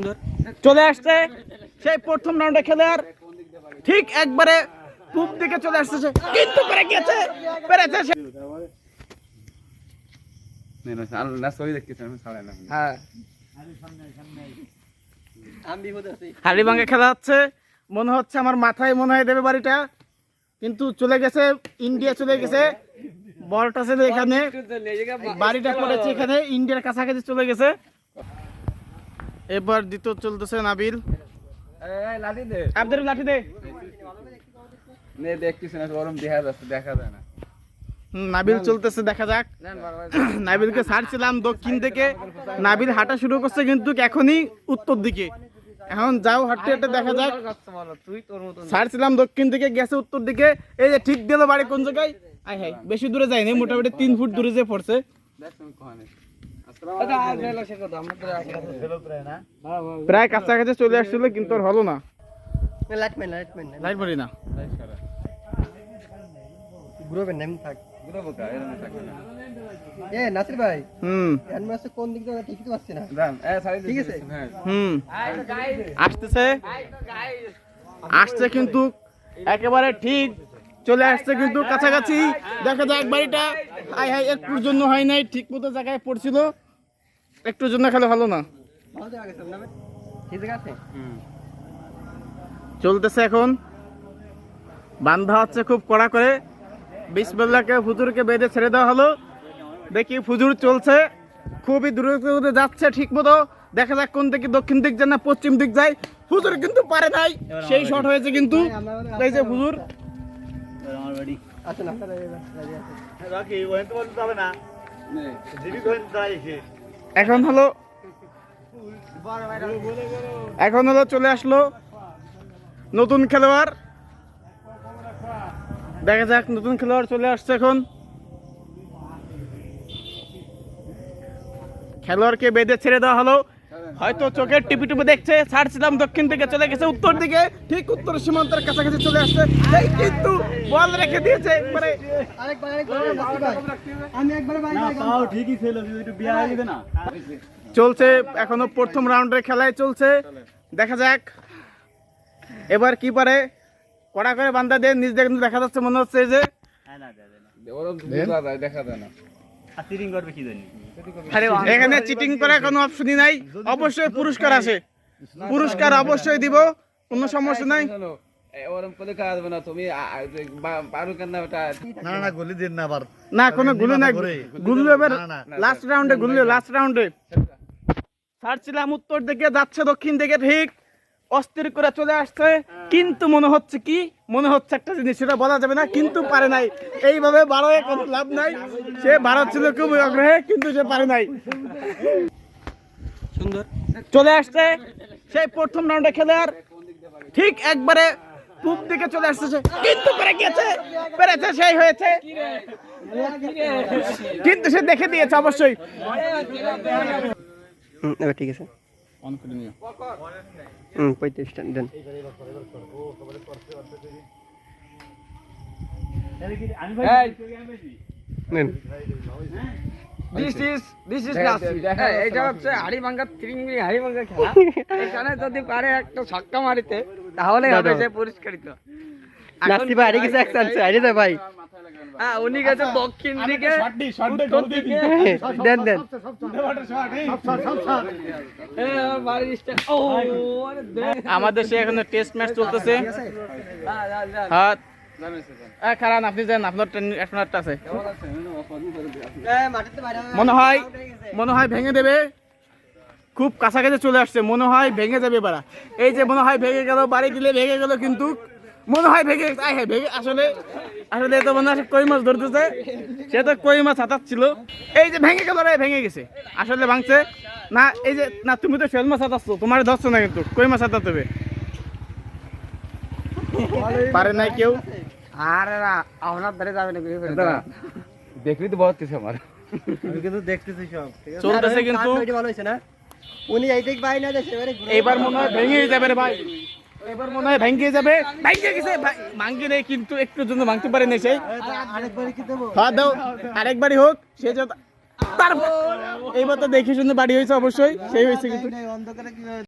সুন্দর। চলে আসছে সেই প্রথম রাউন্ডে খেলে আর ঠিক একবারে পূব দিকে চলে আসছে কিন্তু পেরে গেছে পেরেছে সে। হ্যাঁ। হাড়ি ভাঙে খেলা হচ্ছে মনে হচ্ছে আমার মাথায় মনে হয় দেবে বাড়িটা কিন্তু চলে গেছে ইন্ডিয়া চলে গেছে বলটা ছিল এখানে বাড়িটা পড়েছে এখানে ইন্ডিয়ার কাছাকাছি চলে গেছে। এবার দ্বিতীয় চলতেছে নাবিল। আব্দুল লাঠি দে। নে দেখতেছ না গরম দেখা যাচ্ছে দেখা যায় না। নাবিল চলতেছে দেখা যাক। নাবিলকে ছাড়ছিলাম দক্ষিণ থেকে। নাবিল হাঁটা শুরু করছে কিন্তু এখনই উত্তর দিকে। এখন যাও হাঁটতে হাঁটতে দেখা যাক। ছাড়ছিলাম দক্ষিণ দিকে গেছে উত্তর দিকে। এই যে ঠিক দিল বাড়ি কোন জায়গায়? আয় হাই বেশি দূরে যায়নি মোটামুটি তিন ফুট দূরে যে পড়ছে। আছে প্রায় কাছাকাছি চলে আসছিল কিন্তু আর হলো না। লাইট লাইট লাইট মারি না। গ্রুপের নাম থাক। গুলো বোকা এরকম থাকে না। এ নাসির ভাই হুম। এর কোন দিক থেকে ঠিক তো পাচ্ছি না? দাম ঠিক আছে। হ্যাঁ। হুম। আসতেছে। আসছে কিন্তু একেবারে ঠিক। চলে আসছে কিন্তু কাছাকাছি। দেখা যাক বাড়িটা। হাই হাই একটুর জন্য হয় নাই ঠিক মতো জায়গায় পড়ছিল। একটুর জন্য খেলে ভালো না। চলতেছে এখন। বান্ধা হচ্ছে খুব কড়া করে। বিসমিল্লাহকে ফুজুরকে বেঁধে ছেড়ে দেওয়া হলো। দেখি ফুজুর চলছে। খুবই দূরে যাচ্ছে ঠিক মতো দেখা যাক কোন দিকে দক্ষিণ দিক যায় না পশ্চিম দিক যায়। ফুজুর কিন্তু পারে নাই। সেই শট হয়েছে কিন্তু। এই যে ফুজুর আচ্ছা না। নে এখন হলো এখন হলো চলে আসলো নতুন খেলোয়াড়। দেখা যাক নতুন খেলোয়াড় চলে আসছে এখন। খেলোয়াড়কে বেঁধে ছেড়ে দেওয়া হলো। হয়তো চোখের টিপি টিপি দেখছে ছাড়ছিলাম দক্ষিণ দিকে চলে গেছে উত্তর দিকে। ঠিক উত্তর সীমান্তের কাছাকাছি চলে আসছে। এই কিন্তু বল রেখে দিয়েছে চলছে এখনও প্রথম রাউন্ডের খেলায় চলছে। দেখা যাক। এবার কি পারে? কড়া করে বান্দা দিয়ে নিজ দেখা যাচ্ছে মনে হচ্ছে যে। ওরম বুঝা এখানে চিটিং করার কোনো অপশনই নাই। অবশ্যই পুরস্কার আছে। পুরস্কার অবশ্যই দিব কোনো সমস্যা নাই। শোনো, এ, ওরম করে কাজ হবে না তুমি আ- আ- যে বা- বারো কান্না ওটা না না গলি দিন না আবার। না কোনো গুলো নাই। গুলো এবার না, না। লাস্ট রাউন্ডে গুলো লাস্ট রাউন্ডে ছাড়ছিলাম উত্তর দিকে যাচ্ছে দক্ষিণ দিকে ঠিক। অস্থির করে চলে আসছে। কিন্তু মনে হচ্ছে কি? মনে হচ্ছে একটা জিনিস সেটা বলা যাবে না কিন্তু পারে নাই। এইভাবে বারো কোনো লাভ নাই। সে ভারত ছিল খুব আগ্রহে কিন্তু সে পারে নাই। সুন্দর। চলে আসছে সেই প্রথম রাউন্ডে খেলে আর ঠিক একবারে পূব দিকে চলে আসছে সে। কিন্তু পেরে গেছে পেরেছে সেই হয়েছে। কিন্তু সে দেখে দিয়েছে অবশ্যই। হুম এবার ঠিক আছে হুম পঁয়ত্রিশটা দেন। দিস ইজ দিস ইজ দেখা- নাসির দেখা হ্যাঁ, যাচ্ছে এটা হচ্ছে হাড়ি ভাঙ্গা তিরিঙ্গি হাড়ি খেলা। এখানে যদি পারে একটা ছক্কা মারিতে তাহলে হবে সে ভাই এক চান্স আরে ভাই। হ্যাঁ উনি গেছে দক্ষিণ দিকে দেন দেন হ্যাঁ, দে। আমাদের সে এখন টেস্ট ম্যাচ চলতেছে। হ্যাঁ, খারাপ আপনি যান আপনার ট্রেন- আপনারটা আছে। মনে হয় মনে হয় ভেঙে দেবে। খুব কাছাকাছি চলে আসছে মনে হয় ভেঙে যাবে এবার এই যে মনে হয় ভেঙে গেল বাড়ি দিলে ভেঙে গেল কিন্তু মনে হয় ভেঙে আয় হ্যাঁ ভেঙে আসলে আসলে এ তো মনে হয় কই মাছ ধরতেছে? সে তো কই মাছ হাতাচ্ছিল এই যে ভেঙে গেল রে ভেঙে গেছে। আসলে ভাঙছে। না এই যে না তুমি তো শোল মাছ হাতাচ্ছ তোমার ধরছো না কিন্তু কই মাছ হাতাতে হবে? পারে নাই কেউ? আরে না আপনার ধারে যাবে না। দেখলি তো বহুত কিছু আমার। আমি কিন্তু দেখতেছি সব ঠিক আছে? চলতেছে কিন্তু। ভালো হয়েছে না? উনি এইদিক ভাই না দেখছে এবারে মনে হয় ভেঙে যাবে রে ভাই। এবার মনে হয় ভাঙ্গে যাবে। ভাঙ্গে গেছে। ভাঙ্গে নেই, কিন্তু একটু জন্য ভাঙতে পারে না সেই হ্যাঁ দাও। আরেকবারই হোক, সে যত তার এইবার তো দেখে শুনে বাড়ি হয়েছে অবশ্যই, সেই হয়েছে কিন্তু।